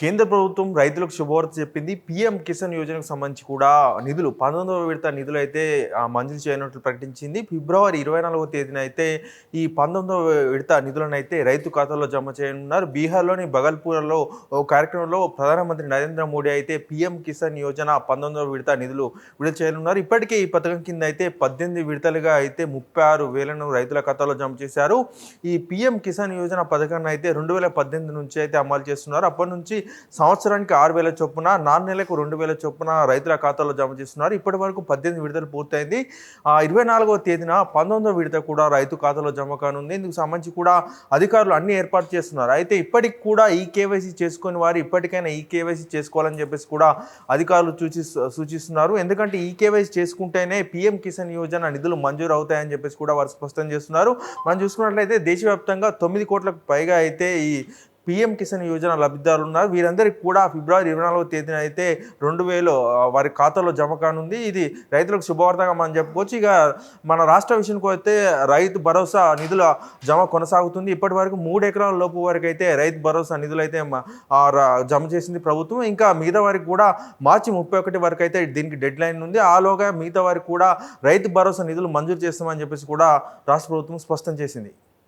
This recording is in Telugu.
కేంద్ర ప్రభుత్వం రైతులకు శుభవార్త చెప్పింది. పీఎం కిసాన్ యోజనకు సంబంధించి కూడా నిధులు పంతొమ్మిదవ విడత నిధులు అయితే మంజూరు చేయనట్లు ప్రకటించింది. ఫిబ్రవరి ఇరవై నాలుగవ తేదీన అయితే ఈ పంతొమ్మిదవ విడత నిధులను అయితే రైతు ఖాతాలో జమ చేయనున్నారు. బీహార్లోని బగల్పూర్లో ఓ కార్యక్రమంలో ప్రధానమంత్రి నరేంద్ర మోడీ అయితే పీఎం కిసాన్ యోజన పంతొమ్మిదవ విడత నిధులు విడుదల చేయనున్నారు. ఇప్పటికే ఈ పథకం కింద అయితే పద్దెనిమిది విడతలుగా అయితే ముప్పై ఆరు వేలను రైతుల ఖాతాలో జమ చేశారు. ఈ పీఎం కిసాన్ యోజన పథకాన్ని అయితే రెండు వేల పద్దెనిమిది నుంచి అయితే అమలు చేస్తున్నారు. అప్పటి నుంచి సంవత్సరానికి ఆరు వేల చొప్పున నాలుగు నెలలకు రెండు వేల చొప్పున రైతుల ఖాతాలో జమ చేస్తున్నారు. ఇప్పటి వరకు పద్దెనిమిది విడతలు పూర్తయింది. ఆ, ఇరవై నాలుగవ తేదీన పంతొమ్మిదవ విడత కూడా రైతు ఖాతాలో జమ కానుంది. ఇందుకు సంబంధించి కూడా అధికారులు అన్ని ఏర్పాటు చేస్తున్నారు. అయితే ఇప్పటికి కూడా ఈ కేవైసీ చేసుకుని వారు ఇప్పటికైనా ఈ కేవైసీ చేసుకోవాలని చెప్పేసి కూడా అధికారులు సూచి సూచిస్తున్నారు. ఎందుకంటే ఈ కేవైసీ చేసుకుంటేనే పీఎం కిసాన్ యోజన నిధులు మంజూరు అవుతాయని చెప్పేసి కూడా వారు స్పష్టం చేస్తున్నారు. మనం చూసుకున్నట్లయితే దేశవ్యాప్తంగా తొమ్మిది కోట్లకు పైగా అయితే ఈ పీఎం కిసాన్ యోజన లబ్ధిదారులు ఉన్నారు వీరందరికీ కూడా ఫిబ్రవరి ఇరవై నాలుగవ తేదీన అయితే రెండు వేలు వారి ఖాతాలో జమ కానుంది. ఇది రైతులకు శుభవార్తగా మనం చెప్పుకోవచ్చు. ఇక మన రాష్ట్ర విషయానికి వస్తే రైతు భరోసా నిధుల జమ కొనసాగుతుంది. ఇప్పటి వరకు మూడు ఎకరాల లోపు వరకు అయితే రైతు భరోసా నిధులు అయితే జమ చేసింది ప్రభుత్వం. ఇంకా మిగతా వారికి కూడా మార్చి ముప్పై ఒకటి వరకు అయితే దీనికి డెడ్ లైన్ ఉంది. ఆలోగా మిగతా వారికి కూడా రైతు భరోసా నిధులు మంజూరు చేస్తామని చెప్పేసి కూడా రాష్ట్ర ప్రభుత్వం స్పష్టం చేసింది.